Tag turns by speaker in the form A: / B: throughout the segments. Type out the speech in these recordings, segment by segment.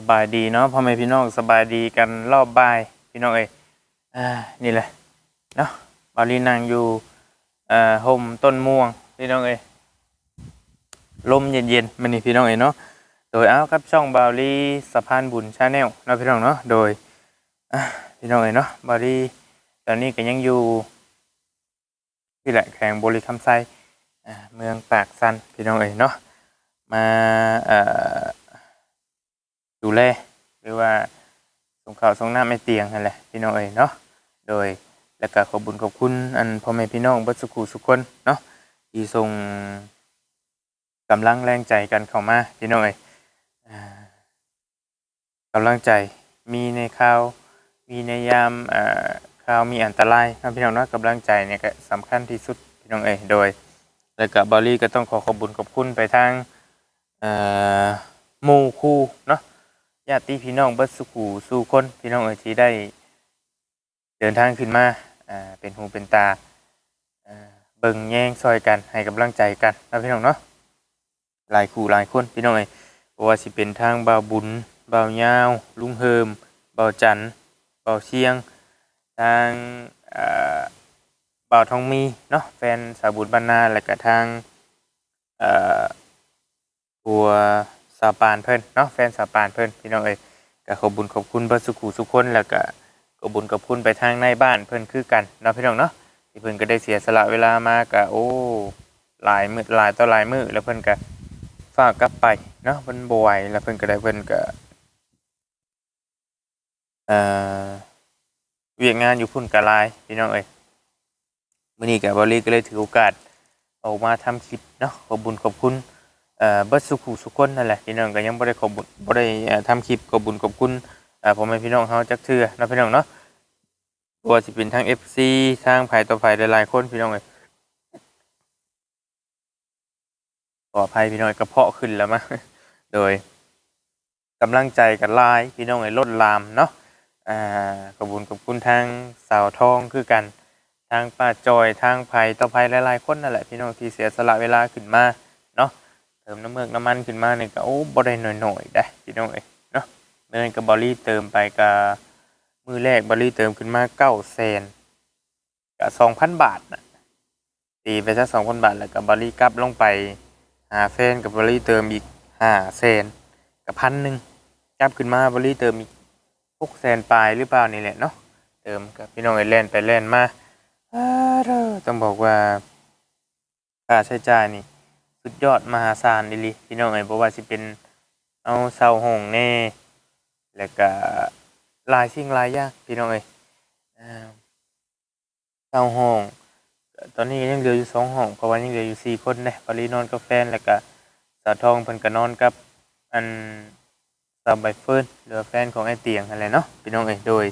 A: สบายดีเนาะพ่อแม่พี่น้องสบายดีกันรอบบ่ายพี่น้องเอ้ยอ่านี่แหละเนาะบาลีนางอยู่เอ่อห่มต้นม่วงพี่น้องเอ้ยลมเย็นๆมันนี่พี่น้องเอ้ยเนาะโดยเอาครับช่องบาลีสะพานบุญชาแนลเนาะพี่น้องเนาะโดยอะพี่น้องเอ้ยเนาะบาลีตอนนี้ก็ยังอยู่ที่แหละแข่งบริคำไซเมืองปากซันพี่น้องเอ้ยเนาะมาเอ่อ ดูแลหรือว่าส่งข่าวส่งน้ำไม่เตียงนั่นแหละพี่น้องเอ๋ยเนาะโดยแล้วก็ขอบุญขอบคุณอันพ่อแม่พี่น้องบัดสุขุสุขคนเนาะที่ส่งกำลังแรงใจกันเข้ามาพี่น้องเอ๋ยกำลังใจมีในข่าวมีในยามอ่าข่าวมีอันตรายนะพี่น้องเนาะกำลังใจเนี่ยก็สำคัญที่สุดพี่น้องเอ๋ยโดย แล้วก็บอลลี่ก็ต้องขอขอบุญขอบคุณไปทางหมู่คู่เนาะ ญาติพี่น้องเบิดสุขูสู่คนพี่น้องเอ๋ยที่ได้ เดินทางขึ้นมาอ่าเป็นหูเป็นตาอ่าเบิ่งแย่งซอยกันให้กำลังใจกันนะพี่น้องเนาะหลายคู่หลายคนพี่น้องเอ๋ยว่าสิเป็นทางบ่าวบุญบ่าวยาว ลุงเฮิมบ่าวจันบ่าวเชียง ทางอ่าบ่าวทองมีเนาะแฟนสาวบุญบรรณาและก็ทางเอ่อตัว สาปานเพิ่นเนาะแฟนสาปานเพิ่นพี่น้องเอ้ยก็ขอบบุญขอบคุณเบิดสุขุสุขคนแล้วก็ขอบบุญขอบคุณไปทางในบ้านเพิ่นคือกันเนาะพี่น้องเนาะที่เพิ่นก็ได้เสียสละเวลามาก็โอ้หลายมือหลายต่อหลายมือแล้วเพิ่นก็ฝากกลับไปเนาะเพิ่นบ่ไหวแล้วเพิ่นก็ได้เพิ่นก็เอ่อเวียกงานอยู่พุ่นก็หลายพี่น้องเอ้ยมื้อนี้ก็บ่ลีก็เลยถือโอกาสออกมาทำคลิปเนาะขอบบุญขอบคุณ เอ่อเบิดสุขุสุขคนนั่นแหละพี่น้องก็ยังบ่ได้ขอบบุญบ่ได้เอ่อทำคลิปขอบุญขอบคุณเอ่อพ่อแม่พี่น้องเฮาจักเทื่อเนาะพี่น้องเนาะบ่ว่าสิเป็นทาง FC ทางไผต่อไผหลายๆคนพี่น้องเอ้ยขออภัยพี่น้องกระเพาะขึ้นแล้วมั้งโดยกำลังใจกันหลายพี่น้องเอ้ยล้นหลามเนาะอ่าขอบุญขอบคุณทางสาวทองคือกัน ทางป้าจอยทางไผต่อไผหลายๆคนนั่นแหละพี่น้องที่เสียสละเวลาขึ้นมาเนาะ ติมน้ำเมือกน้ำมันขึ้นมาเนี่ยก็โอ้บ่ได้หน่อยๆได้พี่น้องเอ้ยเนาะเมื่อนั้นกับบอลลี่เติมไปกับมือแรกบอลลี่เติมขึ้นมาเก้าแสนกับสองพันบาทนะตีไปซะสองพันบาทแล้วกับบอลลี่กลับลงไปหาแฟนกับบอลลี่เติมอีกห้าแสนกับพันหนึ่งกลับขึ้นมาบอลลี่เติมอีกหกแสนปลายหรือเปล่านี่แหละเนาะเติมกับพี่น้องเอ้ยเล่นไปเล่นมาต้องบอกว่าค่าใช้จ่ายนี่ สุดยอดมหาศาลดิลิพี่น้องเอ๋ยบอกว่าสิเป็นเอาเสาหงแน่แล้วก็หลายสิ่งหลายอย่างพี่น้องเอ๋ยเสาห้องตอนนี้ยังเหลืออยู่สองห้องเพราะว่ายังเหลืออยู่สี่คนนี่ยปรีนอนกับแฟนแล้วก็สาวทองเพิ่นก็นอนกับอันสาวใบเฟิร์นหรือแฟนของไอ้เตียงอะไรเนาะพี่น้องเอ๋ยโดย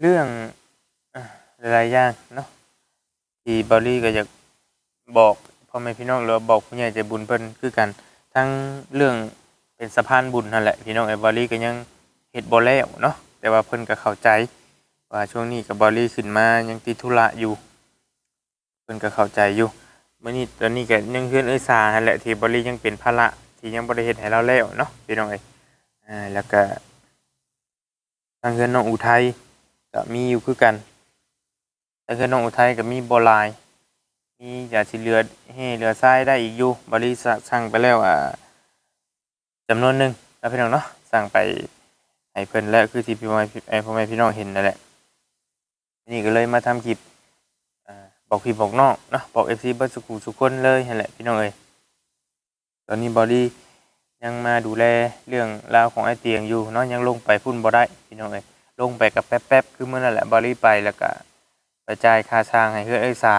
A: เรื่องหลายๆอย่างเนาะ ที่บอลลี่ก็อยากบอกพ่อแม่พี่น้องหรือว่าบอกผู้ใหญ่ใจบุญเพิ่นคือกัน ทั้งเรื่องเป็นสะพานบุญนั่นแหละพี่น้องไอ้บอลลี่ก็ยังเฮ็ดบ่แล้วเนาะแต่ว่าเพิ่นก็เข้าใจ ว่าช่วงนี้กับบอลลี่ขึ้นมายังติดธุระอยู่ เพิ่นก็เข้าใจอยู่มื้อนี้ตอนนี้ก็ยังเฮือนเอ้ยสานั่นแหละที่บอลลี่ยังเป็นภาระที่ยังบ่ได้เฮ็ดให้เราแล้วเนาะพี่น้องเอ้อ่าแล้วก็ทางเฮือนน้องอุทัยก็มีอยู่คือกัน แต่คือน้องอุทัยก็มีบอลาย มีอยากสิเรือให้เรือทรายได้อีกอยู่บริษัทสั่งไปแล้วอ่าจำนวนหนึ่งแล้วพี่น้องเนาะสั่งไปให้เพิ่นแล้วคือที่พี่พ่อแม่ไอ้พ่อแม่พี่น้องเห็นนั่นแหละ นี่ก็เลยมาทำคลิปอ่าบอกพี่บอกน้องเนาะบอกเอฟซีเบิร์สุขุสุขคนเลยนั่นแหละพี่น้องเอ้ยตอนนี้บอดี้ยังมาดูแลเรื่องราวของไอ้เตียงอยู่เนาะยังลงไปพุ่นบ่ได้พี่น้องเอ้ยลงไปกับแป๊บๆคือเมื่อนั่นแหละบอดี้ไปแล้วก็ กระจายค่าช่างให้เพื่อเอ้ยสา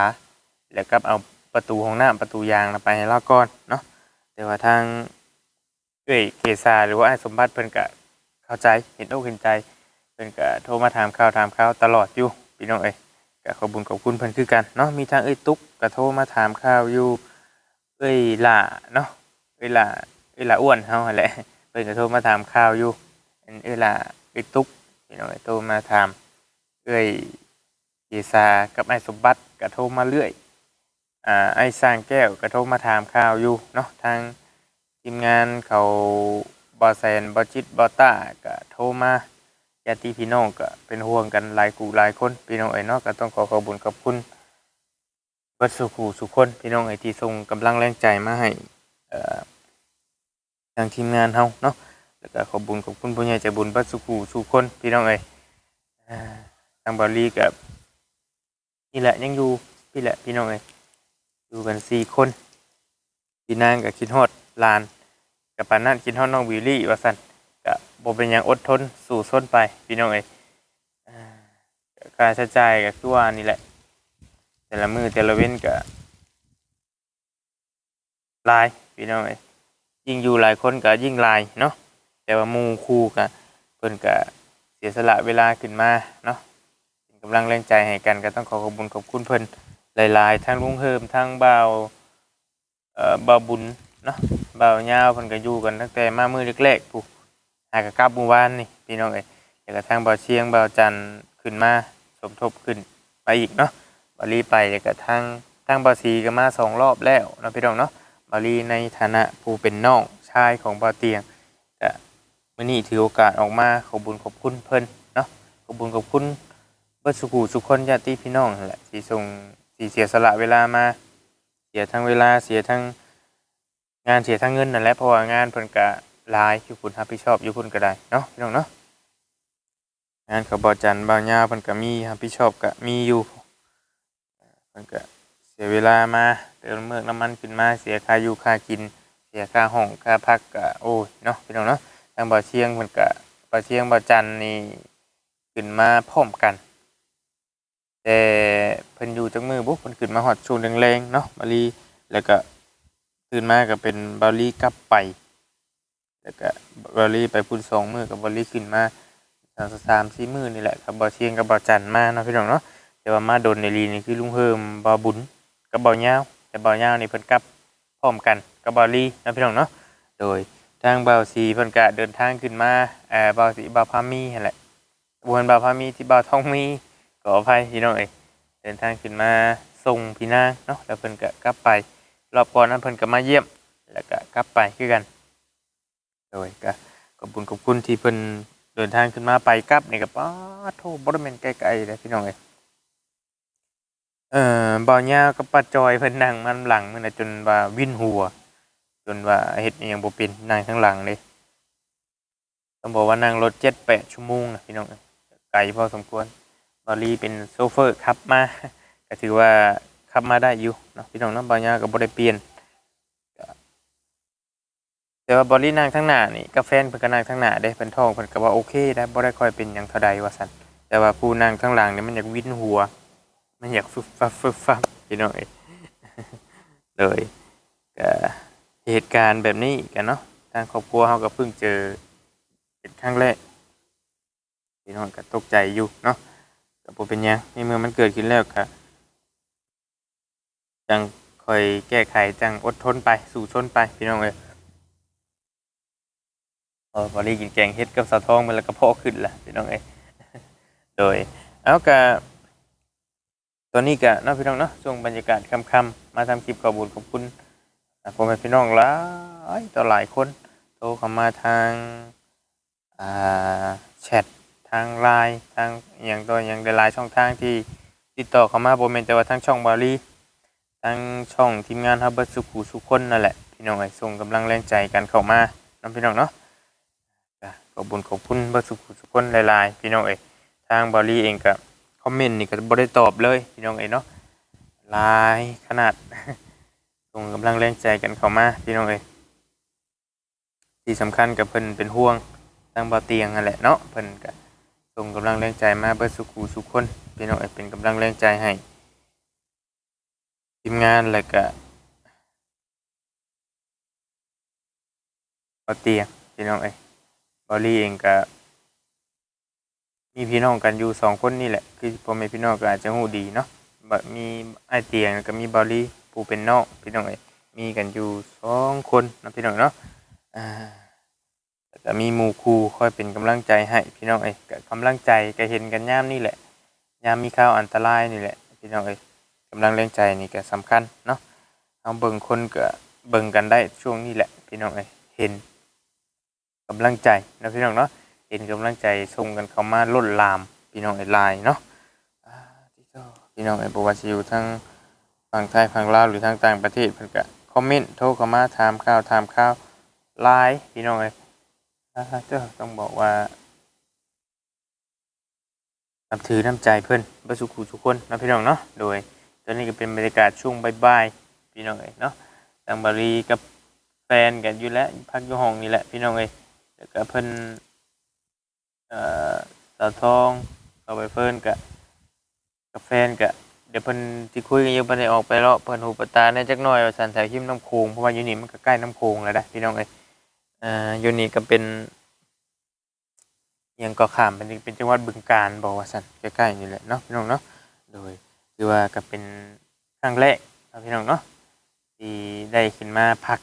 A: แล้วก็เอาประตูของหน้าประตูยางไปให้เราก่อนเนาะแต่ว่าทางเอ้ยเกษาหรือว่าไอ้สมบัติเพิ่นก็เข้าใจเห็นอกเห็นใจเพิ่นก็โทรมาถามข่าวถามข่าวตลอดอยู่พี่น้องเอ้ยก็ขอบุญขอบคุณเพิ่นคือกันเนาะมีทางเอ้ยตุ๊กก็โทรมาถามข่าวอยู่เอ้ยล่าเนาะเอ้ยล่าเอ้ยล่าอ้วนเฮาหั่นแหละเพิ่นก็โทรมาถามข่าวอยู่เอ้ยล่าเอ้ยตุ๊กพี่น้องเอ้ยโทรมาถามเอ้ย เยซากับไอ้สมบัติก็โทรมาเรื่อยอ่าไอ้สร้างแก้วกระทบมาถามข่าวอยู่เนาะทางทีมงานเขาบอแซนบอจิตบอต้าก็โทรมาญาติพี่น้องก็เป็นห่วงกันหลายกูหลายคนพี่น้องเอ๋ยเนาะก็ต้องขอขอบคุญขอบคุณเบัดสุขูสุขคนพี่น้องเอ๋ยที่ส่งกำลังแรงใจมาให้อ่อทางทีมงานเฮาเนาะแล้วก็ขอบุญขอบคุณผู้ใหญ่ใจบุญบัดสุขูสุขคนพี่น้องเอ๋ยทางบอลีกับ นี่แหละยังอยู่พี่แหละพี่น้องเอ๋ยอยู่กันสี่คนพี่นางกับคิดฮอดลานกับปานนั่นคิดฮอดน้องวิลลี่ว่าสันกับ่เป็นยังอดทนสู่ส้นไปพี่น้องเอ้ยอ่าก็ค่าใช้จ่ายก็คือว่านี่แหละ แต่ละมือแต่ละเว้นก็หลายพี่น้องเอ้ยยิ่งอยู่หลายคนก็ยิ่งลายเนาะแต่ว่ามูคู่ก็เพิ่นก็เสียสละเวลาขึ้นมาเนาะ กำลังแรงใจให้กันก็ต้องขอขอบคุณขอบคุณเพิ่นหลาย ๆ ทั้งลุงเฮิมทั้งบ่าวเอ่อบ่าวบุญเนาะบ่าวยาวเพิ่นก็อยู่กันตั้งแต่มามื้อแรกๆปุ๊หากกลับเมื่อวานนี่พี่น้องเอ้ยแล้วก็ทางบ่าวเชียงบ่าวจันทร์ขึ้นมาสมทบขึ้นไปอีกเนาะบาลีไปแล้วก็ทางทางบ่าวสีก็มาสองรอบแล้วเนาะพี่น้องเนาะบาลีในฐานะผู้เป็นน้องชายของบ่าวเตียงก็มื้อนี้ถือโอกาสออกมาขอบคุญขอบคุณเพิ่นเนาะขอบคุญขอบคุณ เบิดสุขุสุขคนญาติพี่น้องแหละที่ส่งสีเสียสละเวลามา เสียทั้งเวลาเสียทั้งงานเสียทั้งเงินนั่นแหละเพราะว่างานเพิ่นกะหลายอยู่คุณรับผิดชอบอยู่คุณก็ได้เนาะพี่น้องเนาะงานเขาบอจันบางยาเพิ่นก็มีรับผิดชอบก็มีอยู่เพิ่นก็เสียเวลามาเติมเมือกน้ำมันขึ้นมาเสียค่าอยู่ค่ากิน เสียค่าห้องค่าพักก็โอ้ยเนาะพี่น้องเนาะทางบ่อเชียงเพิ่นก็บ่อเชียงบ่อจันนี่ขึ้นมาพร้อมกัน แต่เพิ่นอยู่จังมือบุ๊เพิ่นขึ้นมาฮอดช่วงแรงๆเนาะบาลีแล้วก็ตื่นมาก็เป็นบาลีกลับไป แล้วก็บาลีไปพุ่นสองมือกับบาลีขึ้นมาสามสามสี่มือนี่แหละครับบ่เชียงกับบ่จันมาเนาะพี่น้องเนาะแต่ว่ามาโดนในลีนี่คือลุงเฮิมบ่บุญกับบ่ยาวแต่บ่ยาวนี่เพิ่นกลับพร้อมกันกับบาลีนะพี่น้องเนาะโดยทางบ่าวสีเพิ่นก็เดินทางขึ้นมาเอ่อบ่าวสีบ่าวพามีนั่นแหละบวนบ่าวพามีที่บ่าวทองมี ออภัยพี่น้องเอยเดินทางขึ้นมาส่งพี่นางเนาะแล้วเพิ่นก็กลับไป รอบก่อนนั้นเพิ่นก็มาเยี่ยม แล้วก็กลับไปคือกัน โดยก็ขอบคุณขอบคุณที่เพิ่นเดินทางขึ้นมาไปกลับนี่ก็ป้าโทบ่ได้แม่นไกลๆเลยพี่น้องเอยเอ่อบ่าวยาวกับป้าจอยเพิ่นนั่งมันหลังมันน่ะจนว่าวินหัว จนว่าเฮ็ดอิหยังบ่เป็นนั่งข้างหลังเลยต้องบอกว่านั่งรถ7-8ชั่วโมงนะพี่น้องเอ้ยไกลพอสมควร บอลลี่เป็นโซเฟอร์ขับมาก็ถือว่าขับมาได้อยู่เนาะพี่น้องเน้องบอลยากับบได้เปลี่ยนแต่ว่าบอลลี่นั่งทั้งหน้านี่กับแฟนเพิ่นก็นั่งทั้งหน้าเด้เพิ่นท้องเพิ่นก็ว่าโอเคได้บ่ได้ค่อยเป็นหยังเท่าใดว่าซั่นแต่ว่าผู้นั่งทั้งหลังนี่มันอยากวินหัว มันอยากฟึบฟับฟึบฟับพี่น้องเอ้ยเลยก็เหตุการณ์แบบนี้กันเนาะทางครอบครัวเฮาก็เพิ่งเจอเป็นครั้งแรกพี่น้องก็ตกใจอยู่เนาะ ก็บ่เป็นหยังในเมื่อมันเกิดขึ้นแล้วก็จังคอยแก้ไขจังอดทนไปสู่ชนไปพี่น้องเอ้ยเออบอลี่กินแกงเฮ็ดกับสาวทองมันแล้วก็พอขึ้นละพี่น้องเอ้ยโดยเอากะตอนนี้กะเนาะพี่น้องเนาะช่วงบรรยากาศค่ำๆมาทำคลิปขอบุญขอบคุณอ่าพ่อแม่พี่น้องหลายต่อหลายคนโทรเข้ามาทางอ่า ทางไลน์ทางอย่างตัวอย่างหลายช่องทางที่ติดต่อเข้ามาบ่แม่นแต่ว่าทางช่องบาลีทางช่องทีมงานฮับเบิร์สุขุสุคนนั่นแหละพี่น้องไอ้ส่งกำลังแรงใจกันเข้ามาน้องพี่น้องเนาะขอบคุญขอบคุณเบิร์สุขุสุคนหลายๆพี่น้องเอ้ยทางบาลีเองก็คอมเมนต์นี่ก็บ่ได้ตอบเลยพี่น้องเอ้ยเนาะหลายขนาดส่งกำลังแรงใจกันเข้ามาพี่น้องเอ้ยที่สำคัญกับเพิ่นเป็นห่วงทางบ่าเตียงนั่นแหละเนาะเพิ่นก็ ส่งกำลังแรงใจมาเบิดสุขูสุขคนพี่น้องเอ้ยเป็นกำลังแรงใจให้ทีมงานแล้วก็บอเตียงพี่น้องเอ้ยบอลี่เองก็มีพี่น้องกันอยู่สองคนนี่แหละ คือพ่อแม่พี่น้องก็อาจจะหูดีเนาะบะมีไอเตียงแล้วก็มีบอลี่ผู้เป็นน้องพี่น้องเอ้ยมีกันอยู่สองคนนะพี่น้องเนาะอ่า ก็มีหมู่ครูคอยเป็นกำลังใจให้พี่น้องเอ้ยก็กำลังใจก็เห็นกันยามนี่แหละยามมีข่าวอันตรายนี่แหละพี่น้องเอ้ยกำลังแรงใจนี่ก็สำคัญเนาะเอาเบิ่งคนก็เบิ่งกันได้ช่วงนี้แหละพี่น้องเอ้ยเห็นกำลังใจนะพี่น้องเนาะเห็นกำลังใจส่งกันเข้ามาล้นลามพี่น้องเอ้ยลายเนาะพี่น้องเอ้ยบ่ว่าสิอยู่ทั้งฝั่งไทยฝั่งลาวหรือทางต่างประเทศเพิ่นก็คอมเมนต์โทรเข้ามาถามข่าวถามข่าวไลน์พี่น้องเอ้ย อ่าเจ้าต้องบอกว่านับถือน้ำใจเพื่อนบสุขุทุกคนนะพี่น้องเนาะโดยตอนนี้ก็เป็นบรรยากาศช่วงบ่ายๆพี่น้องเอ้ยเนาะทางบารีกับแฟนกันอยู่แล้วพักอยู่ห้องนี่แหละพี่น้องเอ้ยแล้วก็เพิ่นเอ่อสาวทองเอาไปเพิ่นกับกับแฟนกับเดี๋ยวเพิ่นที่คุยกันอยู่เพิ่นได้ออกไปเลาะเพิ่นหูปตาในจักหน่อยว่าสันแถวหิมน้ำโขงเพราะว่าอยู่นี่มันก็ใกล้น้ำโขงแล้วนะพี่น้องเอ้ย อ่ออยู่นี่ก็เป็นยังก็ข้ามเป็นเป็นจังหวัดบึงการบอกว่าสันใกล้ๆนี่แหละเนาะพี่น้องเนาะโดยคือว่าก็เป็นครั้งแรกเนะพี่น้องเนาะที่ได้ขึ้นมาพัก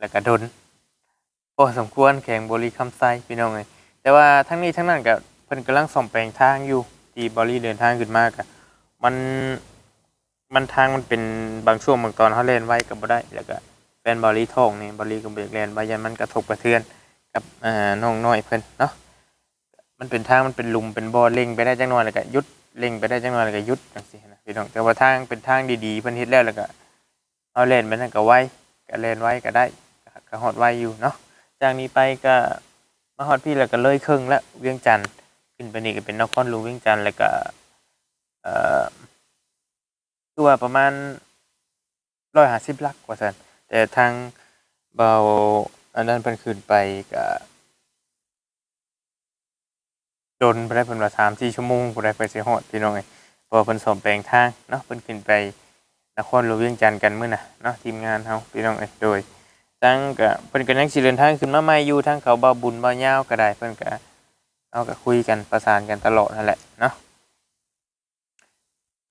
A: แล้วก็ดนพอสมควรแข่งบริคำไซพี่น้องเลยแต่ว่าทั้งนี้ทั้งนั้นก็เพิ่นกำลังส่อมแปลงทางอยู่ที่บริเดินทางขึ้นมากะมันมันทางมันเป็นบางช่วงบางตอนเขาเล่นไว้ก็บ่ได้แล้วก็ แฟนบริทองนี่บริก็เบรกแลนไว้ยันมันกระทบกระเทือนกับอ่าน้องน้อยเพิ่นเนาะมันเป็นทางมันเป็นลุมเป็นบ่อเล็งไปได้จังหน่อยแล้วก็ยุดเล็งไปได้จังหน่อยแล้วก็ยุดจังซี่นะพี่น้องแต่ว่าทางเป็นทางดีๆเพิ่นเฮ็ดแล้วแล้วก็เอาเล่นไปนั่นก็ไว้ก็เล่นไว้ก็ได้ก็ก็ฮอดไว้อยู่เนาะจากนี้ไปก็มาฮอดพี่แล้วก็เลยครึ่งแล้วเวียงจันทน์ขึ้นไปนี่ก็เป็นนครหลวงเวียงจันทน์แล้วก็เอ่อคือว่าประมาณ150ลักว่าซั่น แต่ทางเบาอันนั้นเพิ่นขึ้นไปก็โดนไปได้เพิ่นว่าสามสี่ชั่วโมงบ่ได้ไปสิฮอดพี่น้องเอ้ยพราะว่าเพิ่นสอมแปลงทางเนาะเพิ่นขึ้นไปนครหลวงเวียงจันทน์กันมื้อน่ะเนาะทีมงานเฮาพี่น้องเอ้ยโดยตั้งก็เพิ่นก็ยังสิเดินทางขึ้นมาใหม่อยู่ทางเขาบ่าวบุญบ่าวยาวก็ได้เพิ่นก็เอาก็คุยกันประสานกันตลอดนั่นแหละเนาะ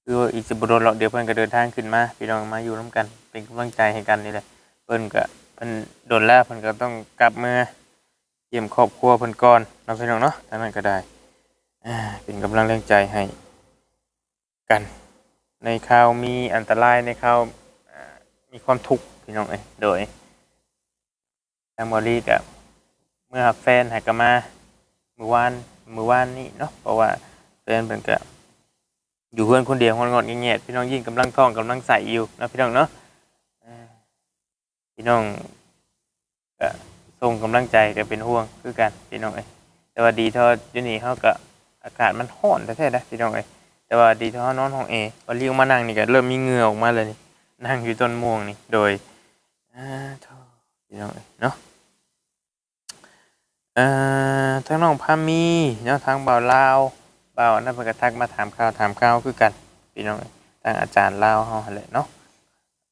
A: คือว่าอีกสิบ่โดนหรอกเดี๋ยวเพิ่นก็เดินทางขึ้นมาพี่น้องมาอยู่ร่วมกัน เป็นกำลังใจให้กันนี่แหละเพิ่นก็เพิ่นโดนแล้วเพิ่นก็ต้องกลับมาเยี่ยมครอบครัวเพิ่นก่อนเนาะพี่น้องเนาะทางนั้นก็ได้อ่าเป็นกำลังแรงใจให้กัน ในข่าวมีอันตรายในข่าวมีความทุกข์พี่น้องเอ้ยโดยทางบริกับเมื่อแฟนหายกลับมามือวานมือวานนี่เนาะเพราะว่าแฟนเป็นกับอยู่เพื่อนคนเดียวงอนงอนเงียบๆพี่น้องยิ่งกำลังท้องกำลังใส่อยู่นะพี่น้องเนาะ พี่น้องก็ส่งกำลังใจก็เป็นห่วงคือกันพี่น้องเอ้ยแต่ว่าดีเท่าอยู่นี่เขาก็อากาศมันร้อนแท้ๆนะพี่น้องเอ้ยแต่ว่าดีเท่านอนห้องเอพอเรียกมานั่งนี่ก็เริ่มมีเหงื่อออกมาเลยนี่นั่งอยู่ต้นม่วงนี่โดยอ่าพี่น้องเอ้ยเนาะเอ่อทางน้องพามีเนาะทางบ่าวลาวบ่าวนั่นเพิ่นก็ทักมาถามข่าวถามข่าวคือกันพี่น้องเอ้ยทางอาจารย์ลาวเฮาหั่นแหละเนาะ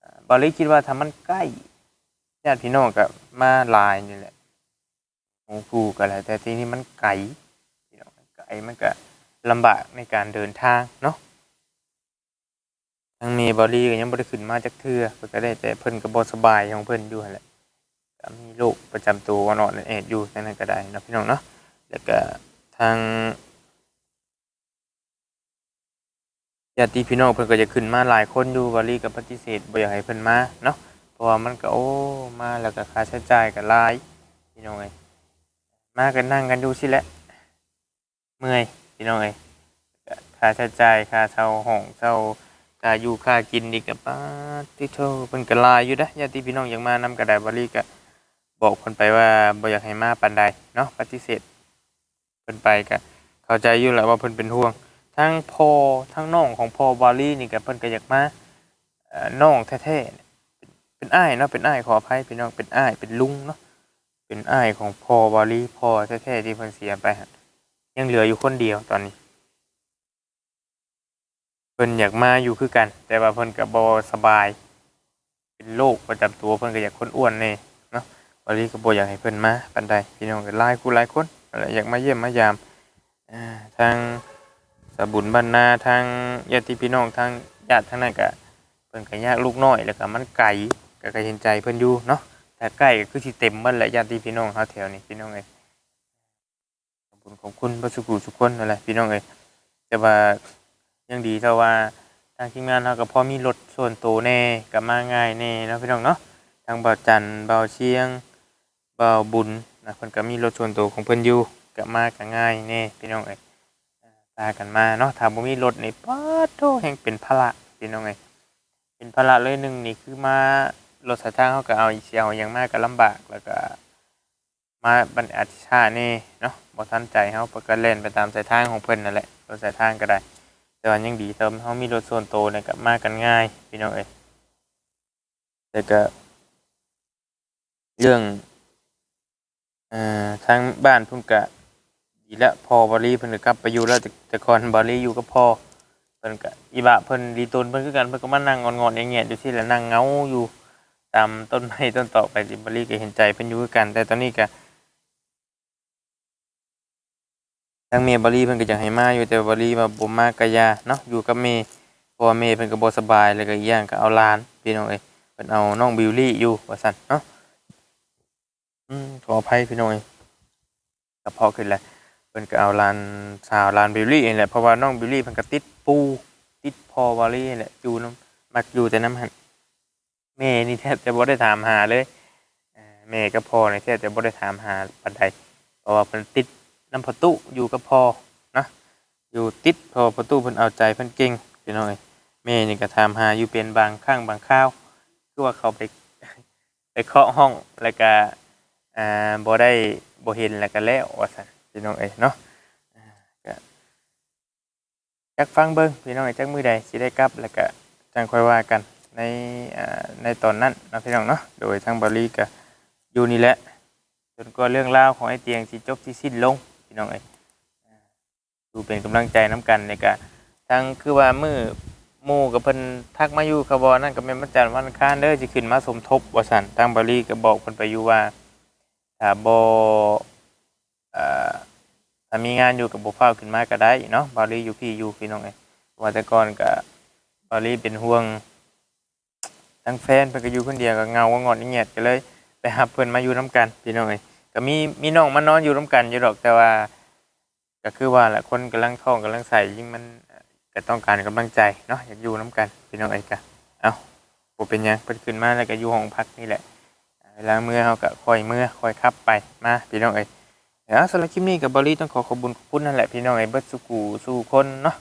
A: อ่าบ่าวเลยคิดว่าถ้ามันใกล้ ญาติพี่น้องก็มาหลายนี่แหละหมูผูก็แล้วแต่ที่นี่มันไกลพี่น้องไกลมันก็ลำบากในการเดินทางเนาะทางนี้บอลี่ก็ยังบ่ได้ขึ้นมาจากเทือเพิ่นก็ได้แต่เพิ่นก็บ่สบายของเพิ่นอยู่หั่นแหละก็มีโรคประจำตัวว่านอนเอดอยู่นั่นนก็ได้เนาะพี่น้องเนาะแล้วก็ทางญาติพี่น้องเพิ่นก็จะขึ้นมาหลายคนอยู่บอลี่ก็ปฏิเสธบ่อยากให้เพิ่นมาเนาะ เพราะว่ามันก็โอ้มาแล้วก็ค่าใช้จ่ายก็หลายพี่น้องเอ้ยมากันนั่งกันดูสิแหละเมื่อยพี่น้องเอ้ยค่าใช้จ่ายค่าเช่าห้องเช่าค่าอยู่ค่ากินนี่กับป้าที่เท่าเป็นกระลายอยู่นะญาติพี่น้องอยากมานำกระไดบริก็บอกคนไปว่าบ่อยากให้มาปันใดเนาะปฏิเสธเพิ่นไปก็เข้าใจอยู่แหละว่าเพิ่นเป็นห่วงทั้งพ่อทั้งน้องของพ่อบาลีนี่ก็เพิ่นก็อยากมาเอ่อน้องแท้ๆ เป็นอ้ายเนาะเป็นอ้ายขออภัยพี่น้องเป็นอ้ายเป็นลุงเนาะเป็นอ้ายของพ่อบาลีพ่อแท้ๆที่เพิ่นเสียไปยังเหลืออยู่คนเดียวตอนนี้เพิ่นอยากมาอยู่คือกัน แต่ว่าเพิ่นก็บ่สบาย เป็นโรคประจำตัวเพิ่นก็อยากคนอ้วนแน่เนาะบาลีก็บ่อยากให้เพิ่นมาปานใดพี่น้องก็หลายคู่หลายคนนั่นแหละอยากมาเยี่ยมมายามทางสบุญบรรณาทางญาติพี่น้องทางญาติทางนั้นก็เพิ่นก็ยากลูกน้อยแล้วก็มันไกล ก็ก็เห็นใจเพิ่นอยู่เนาะถ้าใกล้ก็คือสิเต็มเบิดแหละญาติพี่น้องเฮาแถวนี้พี่น้องเอ้ยขอบคุณขอบคุณพระสุขุสุขคนนั่นแหละพี่น้องเอ้ยแต่ว่ายังดีเท่าว่าทางทีมงานเราก็พอมีรถส่วนตัวแน่ก็มาง่ายแน่เนาะพี่น้องเนาะทางเบาจันต์เบาเชียงเบาบุญนะเพิ่นก็มีรถส่วนตัวของเพิ่นอยู่ก็มาก็ง่ายแน่พี่น้องเอ้ยอ่าพากันมาเนาะถ้าบ่มีรถนี่ป๊าดโตแห่งเป็นภาระพี่น้องเอ้ยเป็นภาระเลยหนึงนี่คือมา รถสายทางเขาก็เอาเสียเอย่างมากก็ลำบากแล้วก็มาบรรอาทิชานี่เนาะบ่ทันใจเฮาเพิ่นก็เล่นไปตามสายทางของเพิ่นนั่นแหละรถสายทางก็ได้ แต่ว่ายังดีเติมเฮามีรถส่วนตัวเนี่ยก็มากันง่าย พี่น้องเอ้ยแต่ก็ เรื่องเอ่อทางบ้านเพิ่นก็ดีแล้วพอบอลี่เพิ่นก็กลับไปอยู่แล้วแต่แต่ก่อนบอลี่อยู่กับพ่อเพิ่นก็อีบะเพิ่นดีตนเพิ่นคือกันเพิ่นก็มานั่งงอนๆแงะๆอยู่ที่แล้วนั่งเหงาอยู่ ตามต้นไม้ต้นตอกไปที่บอลี่ก็เห็นใจเพิ่นอยู่คือกัน แต่ตอนนี้ก็ทางเมย์บอลี่เพิ่นก็อยากให้มาอยู่แต่บอลี่มาบ่มากกะยาเนาะอยู่กับเมย์พราะว่าเมย์เพิ่นก็บ่สบายแล้วก็อีกอย่างก็เอาหลานพี่น้องเอ้ยเพิ่นเอาน้องบิวลี่อยู่ว่าซั่นเนาะอืมขออภัยพี่น้องเอ้ยกระเพาะขึ้นแล้วเพิ่นก็เอาหลานสาวหลานบิวลี่นี่แหละเพราะว่าน้องบิวลี่เพิ่นก็ติดปูติดพอบอลี่นี่แหละอยู่นํมักอยู่แต่น้ำหัน แม่นี่แทบจะบ่ได้ถามหาเลยแม่กับพ่อนี่แทบจะบ่ได้ถามหาปานใดเพราะว่าเพิ่นติดน้ำพอตุอยู่กับพ่อนะอยู่ติดพอพอตุเพิ่นเอาใจเพิ่นเก่งพี่น้องเอ้ยแม่นี่ก็ถามหาอยู่เป็นบางครั้งบางคราวคือว่าเขาไปไปเคาะห้องแล้วก็อ่าบ่ได้บ่เห็นแล้วก็แล้วว่าซั่นพี่น้องเอ้ยเนาะก็จักฟังเบิ่งพี่น้องเอ้ยจักมื้อใดสิได้กลับแล้วก็จังค่อยว่ากัน ในในตอนนั้นเนาะพี่น้องเนาะโดยทางบริก็อยู่นี่แหละจนกว่าเรื่องราวของไอ้เตียงสิจบที่สิ้นลงพี่น้องเอ้ยดูเป็นกำลังใจน้กันในกะทั้งคือว่ามือมู่กับเพิ่นทักมาอยู่เขาบอกนั่นก็แม่นวันจันทร์วันอังคารเด้อสิขึ้นมาสมทบว่าซั่นทางบริก็บอกเพิ่นไปอยู่ว่าถ้าบ่เออถ้ามีงานอยู่กับบ่ฟ้าวขึ้นมาก็ได้เนาะบริอยู่พี่อยู่พี่น้องเอ้ยว่าแต่ก่อนก็บริเป็นห่วง ทั้งแฟนเพิ่นก็อยู่คนเดียวก็เงาก็งอนอีเงียดก็เลยไปหาเพื่อนมาอยู่น้ำกันพี่น้องเอ้ยก็มีมีน้องมานอนอยู่น้ำกันอยู่ดอกแต่ว่า ก็คือว่าแหละคนกำลังท้องกำลังใส่ยิ่งมันก็ต้องการกำลังใจเนาะอยากอยู่น้ำกันพี่น้องเอ้ยกะเอาบ่เป็นหยังเพิ่นขึ้นมาแล้วก็อยู่ห้องพักนี่แหละเวลาเมื่อเฮาก็ค่อยเมื่อค่อยขับไปมาพี่น้องเอ้ยเดี๋ยวสำหรับคลิปนี้กับบอลี่ต้องขอขอบคุญขอบคุณนั่นแหละพี่น้องเอ้ยเบิดสุกูสู่คนเนาะ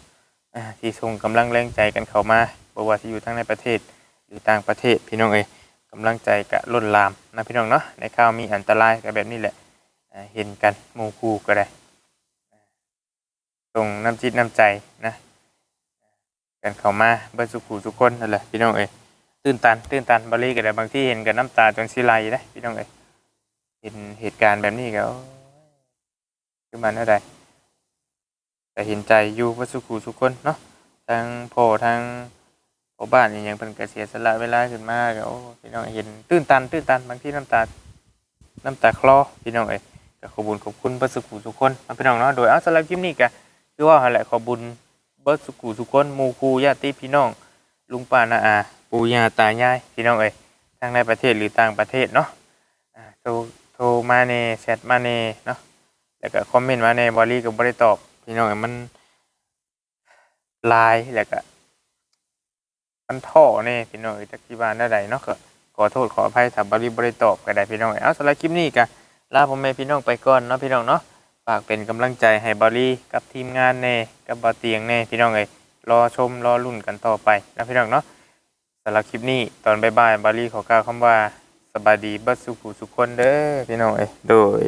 A: ที่ส่งกำลังแรงใจกันเข้ามาบ่ว่าสิอยู่ทั้งในประเทศือต่างประเทศพี่น้องเอ้ยกำลังใจกะล้นลามนะพี่น้องเนาะในข่าวมีอันตรายก็แบบนี้แหละเห็นกันหมู่คู่ก็ได้ส่งน้ำจิตน้ำใจนะกันเข้ามาเบิ้สุขูทุกคนนั่นแหละพี่น้องเอ้ยตื่นตันตื่นตันบาลีก็ได้บางที่เห็นกับน้ำตาจนสิไหลนะพี่น้องเอ้ยเห็นเหตุการณ์แบบนี้ก็โอ้ยคือมันอะไรแต่เห็นใจอยู่เบิ้สุขูทุกคนเนาะทางพ่อทาง อบ้านอหยังเพิ่นก็เสียสละเวลาขึ้นมาก็โอ้พี่น้องเห็นตื้นตันตื้นตันบางที่น้ำตา น้ำตาคลอพี่น้องเอ้ยก็ขอบุญขอบคุณเบิดสุขุทุกคนมาพี่น้องเนาะโดยเอาสำหรับคลิปนี้ก็คือว่าแหละขอบุญเบิดสุขุทุกคนหมู่ครูญาติพี่น้อง ลุงป้าน้าอาปู่ย่าตายายพี่น้องเอ้ยทั้งในประเทศหรือต่างประเทศเนาะโทรโทรมาเน่แชทมาเน่เนาะแล้วก็คอมเมนต์มาเน่บอลี่ก็บ่ได้ตอบพี่น้องเอ้ยมันไลน์แล้วก็ มันท่อแน่พี่น้องเอ้ยจักที่บ้านได้ใดเนาะก็ขอโทษขออภัยถ้าบริบริตอบก็ได้พี่น้องเอ้ยเอาสำหรับคลิปนี้ก็ลาพ่อแม่พี่น้องไปก่อนเนาะพี่น้องเนาะฝากเป็นกำลังใจให้บริกับทีมงานแน่กับบาเตียงแน่พี่น้องเอ้ยรอชมรอรุ่นกันต่อไปนะพี่น้องเนาะสำหรับคลิปนี้ตอนบ่ายๆบารีขอกล่าวคำว่าสบายดีบัดสุขุสุขคนเด้อพี่น้องเอ้ยโดย